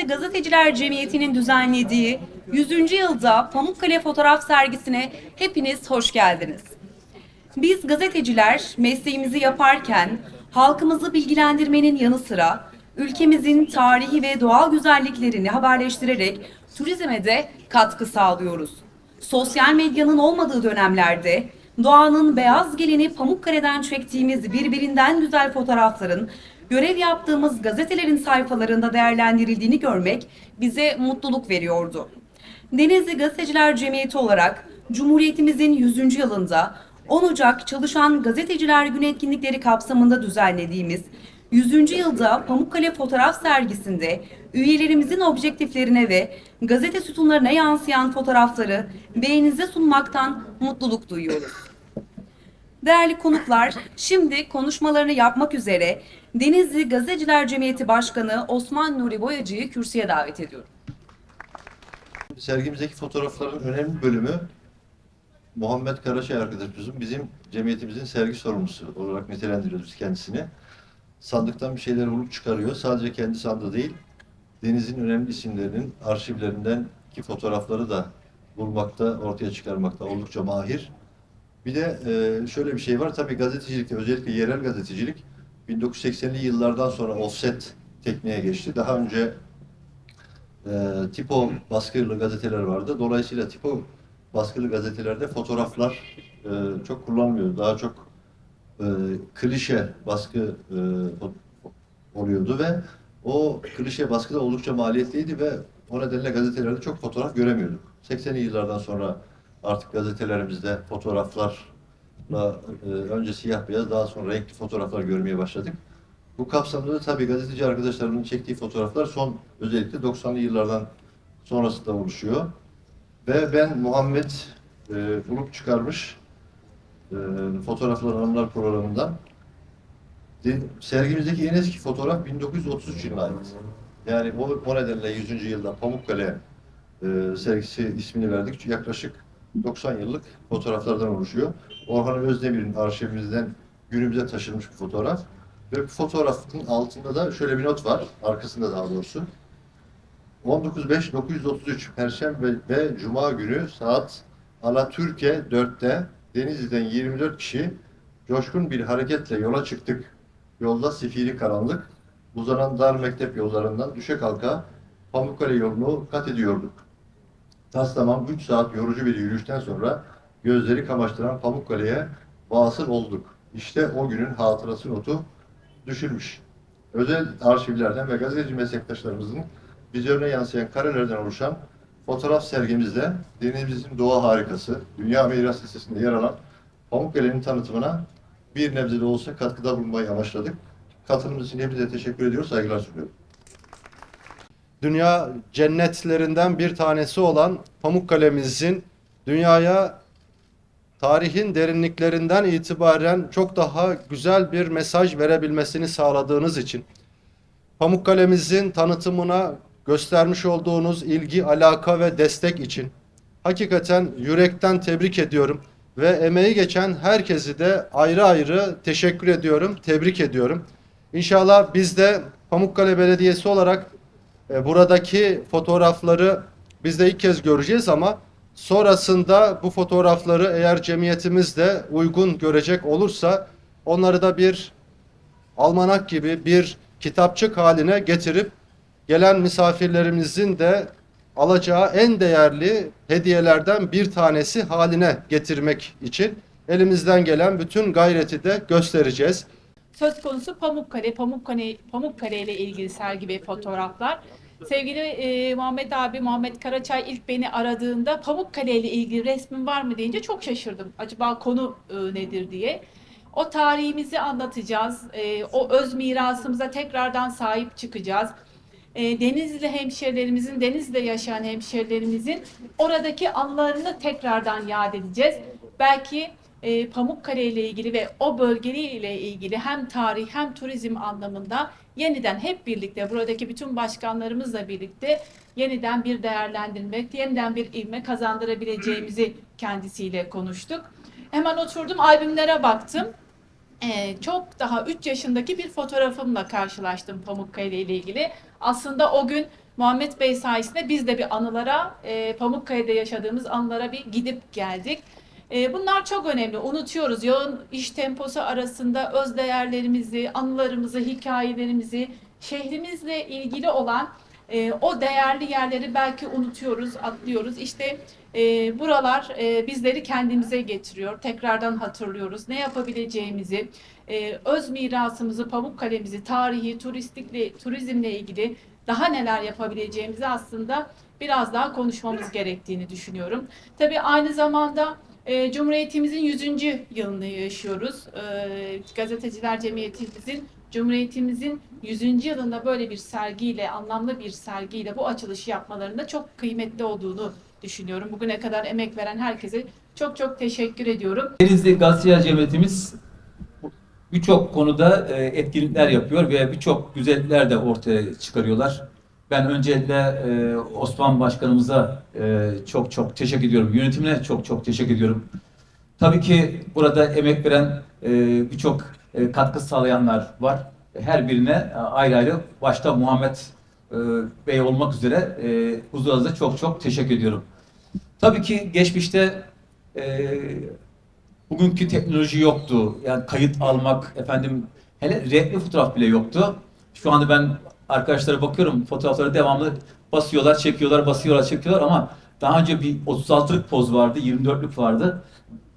Denizli Gazeteciler Cemiyeti'nin düzenlediği 100. yılda Pamukkale Fotoğraf Sergisi'ne hepiniz hoş geldiniz. Biz gazeteciler mesleğimizi yaparken halkımızı bilgilendirmenin yanı sıra ülkemizin tarihi ve doğal güzelliklerini haberleştirerek turizme de katkı sağlıyoruz. Sosyal medyanın olmadığı dönemlerde doğanın beyaz gelini Pamukkale'den çektiğimiz birbirinden güzel fotoğrafların görev yaptığımız gazetelerin sayfalarında değerlendirildiğini görmek bize mutluluk veriyordu. Denizli Gazeteciler Cemiyeti olarak Cumhuriyetimizin 100. yılında 10 Ocak Çalışan Gazeteciler Günü etkinlikleri kapsamında düzenlediğimiz 100. yılda Pamukkale Fotoğraf Sergisi'nde üyelerimizin objektiflerine ve gazete sütunlarına yansıyan fotoğrafları beğeninize sunmaktan mutluluk duyuyoruz. Değerli konuklar, şimdi konuşmalarını yapmak üzere Denizli Gazeteciler Cemiyeti Başkanı Osman Nuri Boyacı'yı kürsüye davet ediyorum. Sergimizdeki fotoğrafların önemli bölümü Muhammed Karaçay arkadaşımızın bizim cemiyetimizin sergi sorumlusu olarak nitelendiriyoruz kendisini. Sandıktan bir şeyler bulup çıkarıyor. Sadece kendi sandığı değil, denizin önemli isimlerinin arşivlerinden ki fotoğrafları da bulmakta, ortaya çıkarmakta oldukça mahir. Bir de e, şöyle bir şey var. Tabii gazetecilikte özellikle yerel gazetecilik 1980'li yıllardan sonra offset tekniğe geçti. Daha önce e, tipo baskılı gazeteler vardı. Dolayısıyla tipo baskılı gazetelerde fotoğraflar e, çok kullanılmıyordu. Daha çok e, klişe baskı e, oluyordu ve o klişe baskı da oldukça maliyetliydi ve o nedenle gazetelerde çok fotoğraf göremiyorduk. 80'li yıllardan sonra artık gazetelerimizde fotoğraflarla e, önce siyah beyaz daha sonra renkli fotoğraflar görmeye başladık. Bu kapsamda da tabii gazeteci arkadaşlarımın çektiği fotoğraflar son özellikle 90'lı yıllardan sonrasında oluşuyor. Ve ben Muhammed e, bulup çıkarmış e, fotoğraflar anılar programından de- sergimizdeki en eski fotoğraf 1933 yılına ait. Yani o, o nedenle 100. yılda Pamukkale e, sergisi ismini verdik. Yaklaşık 90 yıllık fotoğraflardan oluşuyor. Orhan Özdemir'in arşivimizden günümüze taşınmış bir fotoğraf. Ve fotoğrafın altında da şöyle bir not var. Arkasında daha doğrusu. 19.5.933 Perşembe ve Cuma günü saat Alatürk'e 4'te Denizli'den 24 kişi coşkun bir hareketle yola çıktık. Yolda sifiri karanlık, uzanan dar mektep yollarından düşe kalka Pamukkale yolunu kat ediyorduk. Tas tamam 3 saat yorucu bir yürüyüşten sonra gözleri kamaştıran Pamukkale'ye vasıl olduk. İşte o günün hatırası notu düşülmüş. Özel arşivlerden ve gazeteci meslektaşlarımızın vizyona yansıyan karelerden oluşan fotoğraf sergimizde denizimizin doğa harikası, Dünya Miras Listesi'nde yer alan Pamukkale'nin tanıtımına bir nebze de olsa katkıda bulunmayı amaçladık. Katılımınız için hepinize teşekkür ediyoruz, saygılar sunuyorum. Dünya cennetlerinden bir tanesi olan Pamukkale'mizin dünyaya tarihin derinliklerinden itibaren çok daha güzel bir mesaj verebilmesini sağladığınız için Pamukkale'mizin tanıtımına göstermiş olduğunuz ilgi, alaka ve destek için hakikaten yürekten tebrik ediyorum ve emeği geçen herkesi de ayrı ayrı teşekkür ediyorum, tebrik ediyorum. İnşallah biz de Pamukkale Belediyesi olarak e, buradaki fotoğrafları biz de ilk kez göreceğiz ama sonrasında bu fotoğrafları eğer cemiyetimiz de uygun görecek olursa onları da bir almanak gibi bir kitapçık haline getirip gelen misafirlerimizin de alacağı en değerli hediyelerden bir tanesi haline getirmek için elimizden gelen bütün gayreti de göstereceğiz. Söz konusu Pamukkale, Pamukkale, Pamukkale ile ilgili sergi ve fotoğraflar. Sevgili e, Muhammed abi, Muhammed Karaçay ilk beni aradığında Pamukkale ile ilgili resmin var mı deyince çok şaşırdım. Acaba konu e, nedir diye. O tarihimizi anlatacağız. E, o öz mirasımıza tekrardan sahip çıkacağız. E, Denizli hemşerilerimizin, Denizli'de yaşayan hemşerilerimizin oradaki anılarını tekrardan yad edeceğiz. Belki e, Pamukkale ile ilgili ve o bölgeleriyle ilgili hem tarih hem turizm anlamında yeniden hep birlikte buradaki bütün başkanlarımızla birlikte yeniden bir değerlendirmek, yeniden bir ilme kazandırabileceğimizi kendisiyle konuştuk. Hemen oturdum albümlere baktım. Ee, çok daha 3 yaşındaki bir fotoğrafımla karşılaştım Pamukkale ile ilgili. Aslında o gün Muhammed Bey sayesinde biz de bir anılara, e, Pamukkale'de yaşadığımız anılara bir gidip geldik. E, bunlar çok önemli. Unutuyoruz. Yoğun iş temposu arasında öz değerlerimizi, anılarımızı, hikayelerimizi, şehrimizle ilgili olan e, o değerli yerleri belki unutuyoruz, atlıyoruz. İşte e, buralar e, bizleri kendimize getiriyor. Tekrardan hatırlıyoruz. Ne yapabileceğimizi, e, öz mirasımızı, Pamukkale'mizi, tarihi, turistikle, turizmle ilgili daha neler yapabileceğimizi aslında biraz daha konuşmamız gerektiğini düşünüyorum. Tabii aynı zamanda e, Cumhuriyetimizin 100. yılını yaşıyoruz. E, Gazeteciler Cemiyetimizin Cumhuriyetimizin 100. yılında böyle bir sergiyle, anlamlı bir sergiyle bu açılışı yapmalarında çok kıymetli olduğunu düşünüyorum. Bugüne kadar emek veren herkese çok çok teşekkür ediyorum. Denizli Gazeteciler Cemiyetimiz birçok konuda e, etkinlikler yapıyor ve birçok güzellikler de ortaya çıkarıyorlar. Ben öncelikle e, Osman Başkanımıza e, çok çok teşekkür ediyorum. Yönetimine çok çok teşekkür ediyorum. Tabii ki burada emek veren e, birçok e, katkı sağlayanlar var. Her birine e, ayrı ayrı başta Muhammed e, Bey olmak üzere e, huzurunuzda çok çok teşekkür ediyorum. Tabii ki geçmişte e, bugünkü teknoloji yoktu. Yani kayıt almak, efendim hele renkli fotoğraf bile yoktu. Şu anda ben arkadaşlara bakıyorum fotoğrafları devamlı basıyorlar, çekiyorlar, basıyorlar, çekiyorlar ama daha önce bir 36'lık poz vardı, 24'lük vardı.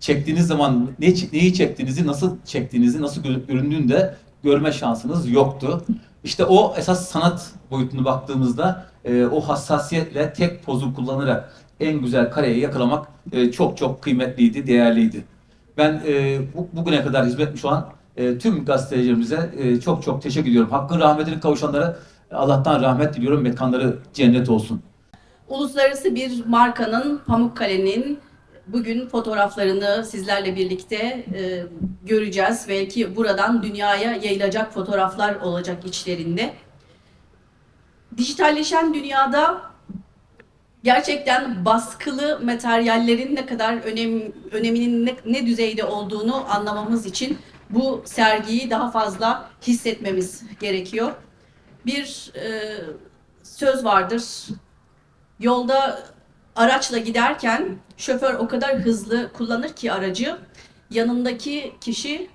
Çektiğiniz zaman ne, neyi çektiğinizi, nasıl çektiğinizi, nasıl gö- göründüğünü de görme şansınız yoktu. İşte o esas sanat boyutunu baktığımızda e, o hassasiyetle tek pozu kullanarak en güzel kareyi yakalamak e, çok çok kıymetliydi, değerliydi. Ben e, bu, bugüne kadar hizmet etmiş olan e, tüm gazetecilerimize e, çok çok teşekkür ediyorum. Hakkın rahmetine kavuşanlara Allah'tan rahmet diliyorum. Mekanları cennet olsun. Uluslararası bir markanın Pamukkale'nin bugün fotoğraflarını sizlerle birlikte e, göreceğiz. Belki buradan dünyaya yayılacak fotoğraflar olacak içlerinde. Dijitalleşen dünyada gerçekten baskılı materyallerin ne kadar önem, öneminin ne, ne düzeyde olduğunu anlamamız için bu sergiyi daha fazla hissetmemiz gerekiyor. Bir e, söz vardır. Yolda araçla giderken şoför o kadar hızlı kullanır ki aracı yanındaki kişi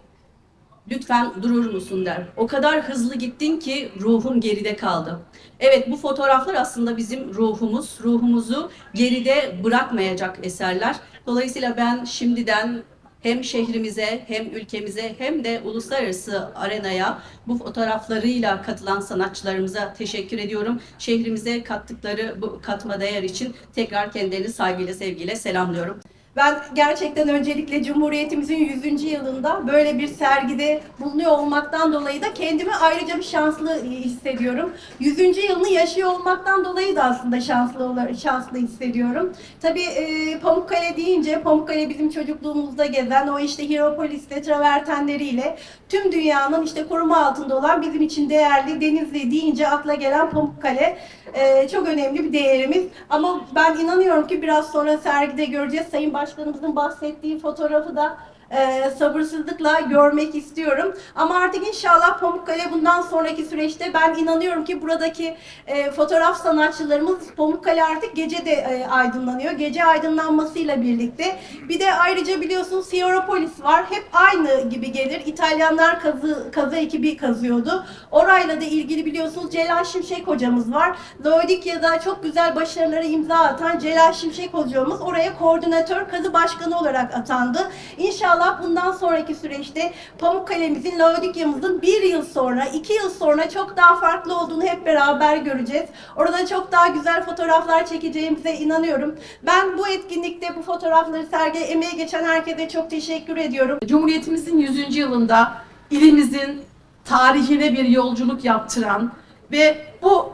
lütfen durur musun der. O kadar hızlı gittin ki ruhun geride kaldı. Evet bu fotoğraflar aslında bizim ruhumuz. Ruhumuzu geride bırakmayacak eserler. Dolayısıyla ben şimdiden hem şehrimize hem ülkemize hem de uluslararası arenaya bu fotoğraflarıyla katılan sanatçılarımıza teşekkür ediyorum. Şehrimize kattıkları bu katma değer için tekrar kendilerini saygıyla sevgiyle selamlıyorum. Ben gerçekten öncelikle Cumhuriyetimizin 100. yılında böyle bir sergide bulunuyor olmaktan dolayı da kendimi ayrıca bir şanslı hissediyorum. 100. yılını yaşıyor olmaktan dolayı da aslında şanslı şanslı hissediyorum. Tabii e, Pamukkale deyince Pamukkale bizim çocukluğumuzda gezen o işte Hiropolis'te travertenleriyle tüm dünyanın işte koruma altında olan bizim için değerli Denizli deyince akla gelen Pamukkale e, çok önemli bir değerimiz. Ama ben inanıyorum ki biraz sonra sergide göreceğiz. Sayın Başkanımızın bahsettiği fotoğrafı da e, sabırsızlıkla görmek istiyorum. Ama artık inşallah Pamukkale bundan sonraki süreçte ben inanıyorum ki buradaki e, fotoğraf sanatçılarımız Pamukkale artık gece de e, aydınlanıyor. Gece aydınlanmasıyla birlikte. Bir de ayrıca biliyorsunuz Hierapolis var. Hep aynı gibi gelir. İtalyanlar kazı, kazı ekibi kazıyordu. Orayla da ilgili biliyorsunuz Celal Şimşek hocamız var. Laodikya'da çok güzel başarılara imza atan Celal Şimşek hocamız oraya koordinatör kazı başkanı olarak atandı. İnşallah bundan sonraki süreçte Pamukkale'mizin, Laodikya'mızın bir yıl sonra, iki yıl sonra çok daha farklı olduğunu hep beraber göreceğiz. Orada çok daha güzel fotoğraflar çekeceğimize inanıyorum. Ben bu etkinlikte bu fotoğrafları sergiye emeği geçen herkese çok teşekkür ediyorum. Cumhuriyetimizin 100. yılında ilimizin tarihine bir yolculuk yaptıran ve bu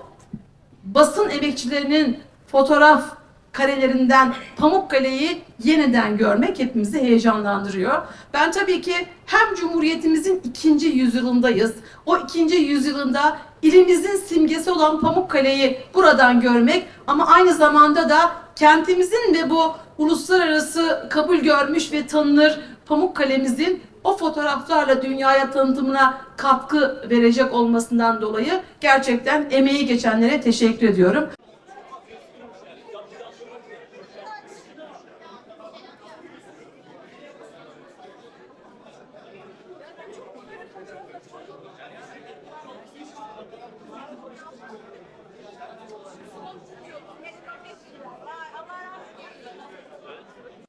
basın emekçilerinin fotoğraf karelerinden Pamukkale'yi yeniden görmek hepimizi heyecanlandırıyor. Ben tabii ki hem Cumhuriyetimizin ikinci yüzyılındayız. O ikinci yüzyılında ilimizin simgesi olan Pamukkale'yi buradan görmek ama aynı zamanda da kentimizin ve bu uluslararası kabul görmüş ve tanınır Pamukkale'mizin o fotoğraflarla dünyaya tanıtımına katkı verecek olmasından dolayı gerçekten emeği geçenlere teşekkür ediyorum.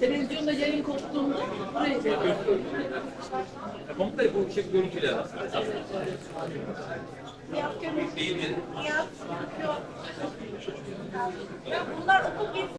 Televizyonda yayın koptuğunda buraya Komple bu şey görüntüler. Bunlar okul